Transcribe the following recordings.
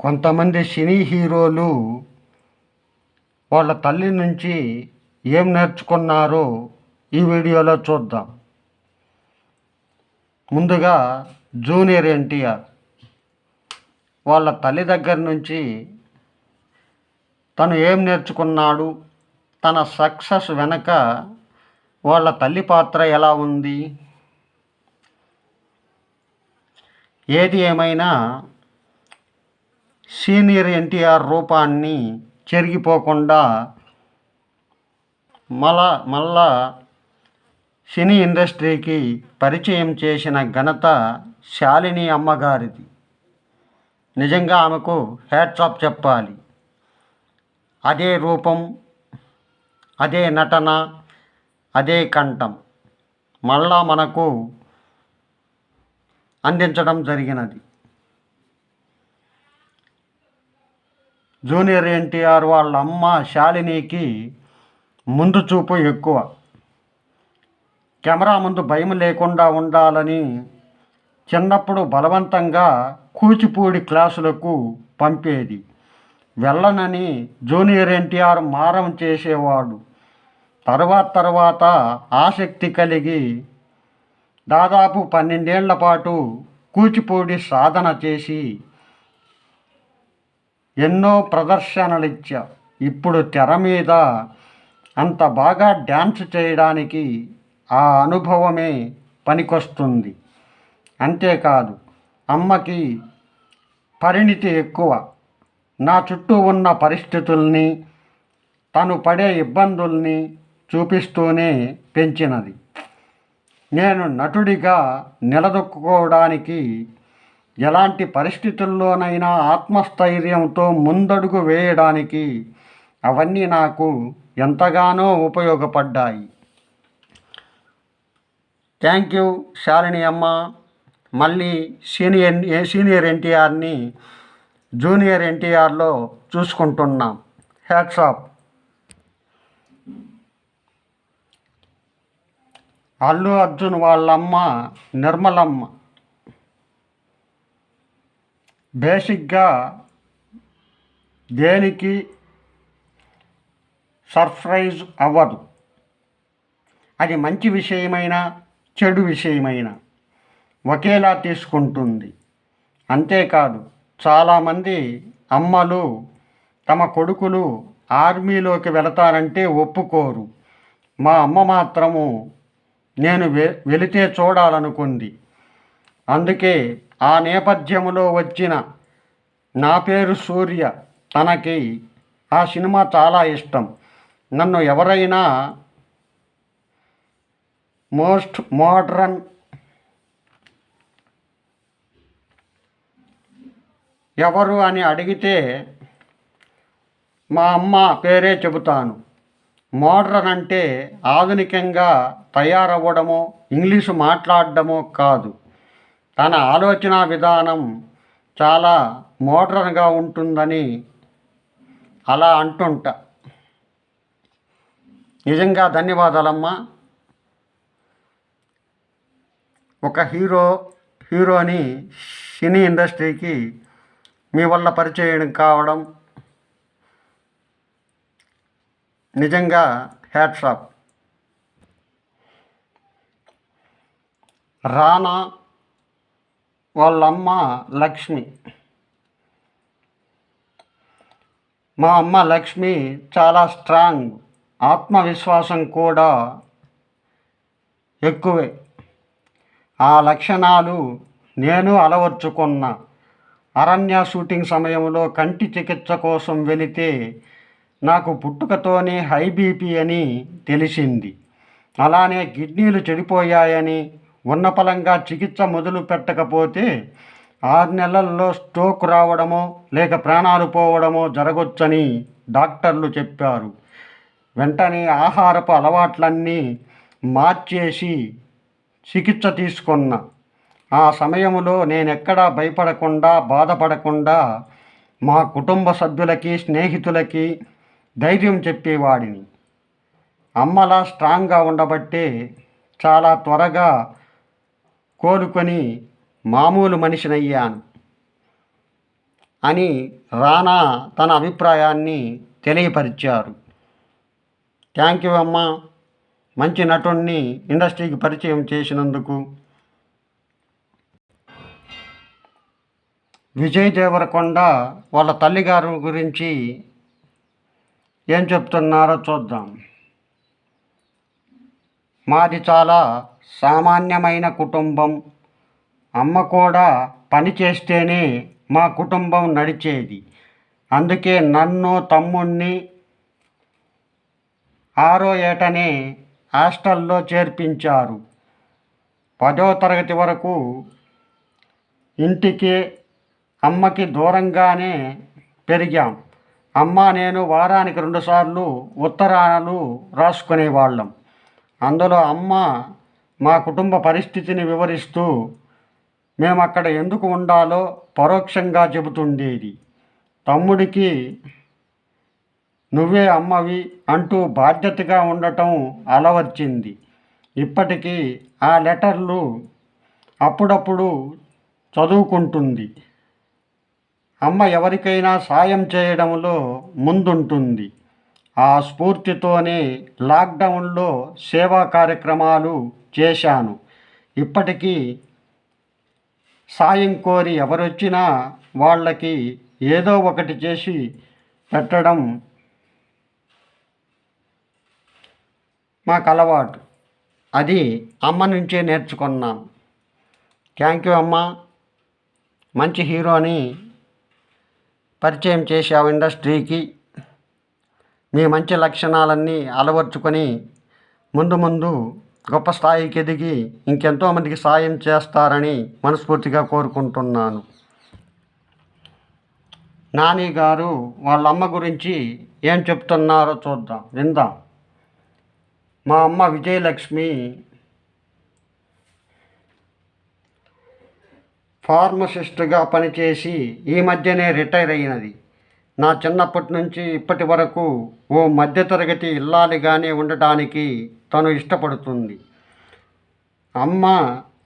కొంతమంది సినీ హీరోలు వాళ్ళ తల్లి నుంచి ఏం నేర్చుకున్నారో ఈ వీడియోలో చూద్దాం. ముందుగా జూనియర్ ఎన్టీఆర్. వాళ్ళ తల్లి దగ్గర నుంచి తను ఏం నేర్చుకున్నాడు తన సక్సెస్ వెనక వాళ్ళ తల్లి పాత్ర ఎలా ఉంది ఏది ఏమైనా సీనియర్ ఎన్టీఆర్ రూపాన్ని చెరిగిపోకుండా మల మళ్ళా సినీ ఇండస్ట్రీకి పరిచయం చేసిన ఘనత శాలిని అమ్మగారిది. నిజంగా ఆమెకు హ్యాట్స్ ఆఫ్ చెప్పాలి. అదే రూపం అదే నటన అదే కంఠం మళ్ళా మనకు అందించడం జరిగినది. జూనియర్ ఎన్టీఆర్ వాళ్ళ అమ్మ శాలినికి ముందు చూపు ఎక్కువ. కెమెరా ముందు భయం లేకుండా ఉండాలని చిన్నప్పుడు బలవంతంగా కూచిపూడి క్లాసులకు పంపేది. వెళ్ళనని జూనియర్ ఎన్టీఆర్ మారం చేసేవాడు. తర్వాత తర్వాత ఆసక్తి కలిగి దాదాపు పన్నెండేళ్ళ పాటు కూచిపూడి సాధన చేసి ఎన్నో ప్రదర్శనలు ఇచ్చా ఇప్పుడు తెర మీద అంత బాగా డ్యాన్స్ చేయడానికి ఆ అనుభవమే పనికొస్తుంది. అంతేకాదు అమ్మకి పరిణితి ఎక్కువ. నా చుట్టూ ఉన్న పరిస్థితుల్ని తను పడే ఇబ్బందుల్ని చూపిస్తూనే పెంచినది. నేను నటుడిగా నిలదొక్కుకోవడానికి ఎలాంటి పరిస్థితుల్లోనైనా ఆత్మస్థైర్యంతో ముందడుగు వేయడానికి అవన్నీ నాకు ఎంతగానో ఉపయోగపడ్డాయి. థ్యాంక్ యూ శాలిని అమ్మ. మళ్ళీ సీనియర్ సీనియర్ ఎన్టీఆర్ని జూనియర్ ఎన్టీఆర్లో చూసుకుంటున్నాం. Hats off. అల్లు అర్జున్ వాళ్ళమ్మ నిర్మలమ్మ. బేసిక్గా దేనికి సర్ప్రైజ్ అవ్వదు. అది మంచి విషయమైనా చెడు విషయమైనా ఒకేలా తీసుకుంటుంది. అంతేకాదు చాలామంది అమ్మలు తమ కొడుకులు ఆర్మీలోకి వెళతారంటే ఒప్పుకోరు. మా అమ్మ మాత్రము నేను వె వెళితే చూడాలనుకుంది. అందుకే ఆ నేపథ్యంలో వచ్చిన నా పేరు సూర్య తనకి ఆ సినిమా చాలా ఇష్టం. నన్ను ఎవరైనా మోస్ట్ మోడ్రన్ ఎవరు అని అడిగితే మా అమ్మ పేరే చెబుతాను. మోడ్రన్ అంటే ఆధునికంగా తయారవ్వడమో ఇంగ్లీషు మాట్లాడడమో కాదు. తన ఆలోచన విధానం చాలా మోడ్రన్గా ఉంటుందని అలా అంటుంటా. నిజంగా ధన్యవాదాలమ్మా. ఒక హీరో హీరోని సినీ ఇండస్ట్రీకి మీ వల్ల పరిచయం కావడం నిజంగా హ్యాట్సాప్ రానా వాళ్ళమ్మ లక్ష్మి. మా అమ్మ లక్ష్మి చాలా స్ట్రాంగ్ ఆత్మవిశ్వాసం కూడా ఎక్కువే. ఆ లక్షణాలు నేను అలవర్చుకున్న అరణ్య షూటింగ్ సమయంలో కంటి చికిత్స కోసం వెళితే నాకు పుట్టుకతోనే హై బీపీ అని తెలిసింది. అలానే కిడ్నీలు చెడిపోయాయని ఉన్నపలంగా చికిత్స మొదలు పెట్టకపోతే ఆరు నెలల్లో స్ట్రోక్ రావడమో లేక ప్రాణాలు పోవడమో జరగొచ్చని డాక్టర్లు చెప్పారు. వెంటనే ఆహారపు అలవాట్లన్నీ మార్చేసి చికిత్స తీసుకున్న. ఆ సమయంలో నేనెక్కడా భయపడకుండా బాధపడకుండా మా కుటుంబ సభ్యులకి స్నేహితులకి ధైర్యం చెప్పేవాడిని. అమ్మలా స్ట్రాంగ్గా ఉండబట్టే చాలా త్వరగా కోలుకొని మామూలు మనిషినయ్యాను అని రానా తన అభిప్రాయాన్ని తెలియపరిచారు. థ్యాంక్ యూ అమ్మ. మంచి నటుణ్ణి ఇండస్ట్రీకి పరిచయం చేసినందుకు. విజయ్ దేవరకొండ వాళ్ళ తల్లిగారు గురించి ఏం చెప్తున్నారో చూద్దాం. మాది చాలా సామాన్యమైన కుటుంబం. అమ్మ కూడా పని చేస్తేనే మా కుటుంబం నడిచేది. అందుకే నన్ను తమ్ముణ్ణి ఆరో ఏటనే హాస్టల్లో చేర్పించారు. పదో తరగతి వరకు ఇంటికి అమ్మకి దూరంగానే పెరిగాం. అమ్మ నేను వారానికి రెండుసార్లు ఉత్తరాలు రాసుకునేవాళ్ళం. అందులో అమ్మ మా కుటుంబ పరిస్థితిని వివరిస్తూ మేము అక్కడ ఎందుకు ఉండాలో పరోక్షంగా చెబుతుండేది. తమ్ముడికి నువ్వే అమ్మవి అంటూ బాధ్యతగా ఉండటం అలవర్చింది. ఇప్పటికీ ఆ లెటర్లు అప్పుడప్పుడు చదువుకుంటుంది. అమ్మ ఎవరికైనా సాయం చేయడంలో ముందుంటుంది. ఆ స్ఫూర్తితోనే లాక్డౌన్లో సేవా కార్యక్రమాలు చేశాను. ఇప్పటికీ సాయం కోరి ఎవరొచ్చినా వాళ్ళకి ఏదో ఒకటి చేసి పెట్టడం మాకు అలవాటు అది అమ్మ నుంచే నేర్చుకున్నాం థ్యాంక్ యూ అమ్మ. మంచి హీరోని పరిచయం చేశావు ఇండస్ట్రీకి. మీ మంచి లక్షణాలన్నీ అలవర్చుకొని ముందు ముందు గొప్ప స్థాయికి ఎదిగి ఇంకెంతోమందికి సాయం చేస్తారని మనస్ఫూర్తిగా కోరుకుంటున్నాను. నాని గారు వాళ్ళ అమ్మ గురించి ఏం చెప్తున్నారో చూద్దాం విందాం. మా అమ్మ విజయలక్ష్మి ఫార్మసిస్ట్గా పనిచేసి ఈ మధ్యనే రిటైర్ అయినది. నా చిన్నప్పటి నుంచి ఇప్పటి వరకు ఓ మధ్యతరగతి ఇల్లాలిగానే ఉండటానికి తను ఇష్టపడుతుంది. అమ్మ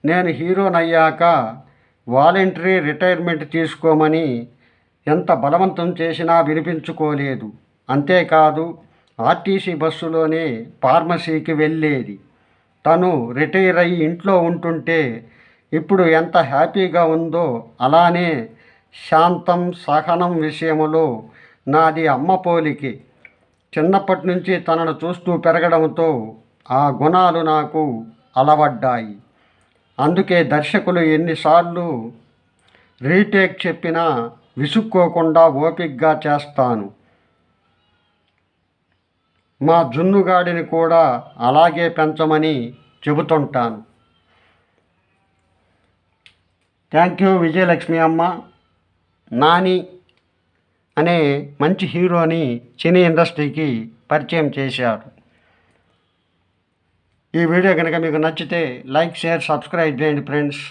నేను హీరోనయ్యాక వాలంటరీ రిటైర్మెంట్ తీసుకోమని ఎంత బలవంతం చేసినా వినిపించుకోలేదు. అంతేకాదు ఆర్టీసీ బస్సులోనే ఫార్మసీకి వెళ్ళేది. తను రిటైర్ అయ్యి ఇంట్లో ఉంటుంటే ఇప్పుడు ఎంత హ్యాపీగా ఉందో అలానే శాంతం సహనం విషయంలో నాది అమ్మ పోలికి. చిన్నప్పటి నుంచి తనను చూస్తూ పెరగడంతో ఆ గుణాలు నాకు అలవడ్డాయి. అందుకే దర్శకులు ఎన్నిసార్లు రీటేక్ చెప్పినా విసుక్కోకుండా ఓపిగ్గా చేస్తాను. మా జున్నుగాడిని కూడా అలాగే పెంచమని చెబుతుంటాను. థ్యాంక్ యూ విజయలక్ష్మి అమ్మ. నాని అనే మంచి హీరోని సినీ ఇండస్ట్రీకి పరిచయం చేశారు. ఈ వీడియో కనుక మీకు నచ్చితే లైక్ షేర్ సబ్స్క్రైబ్ చేయండి ఫ్రెండ్స్.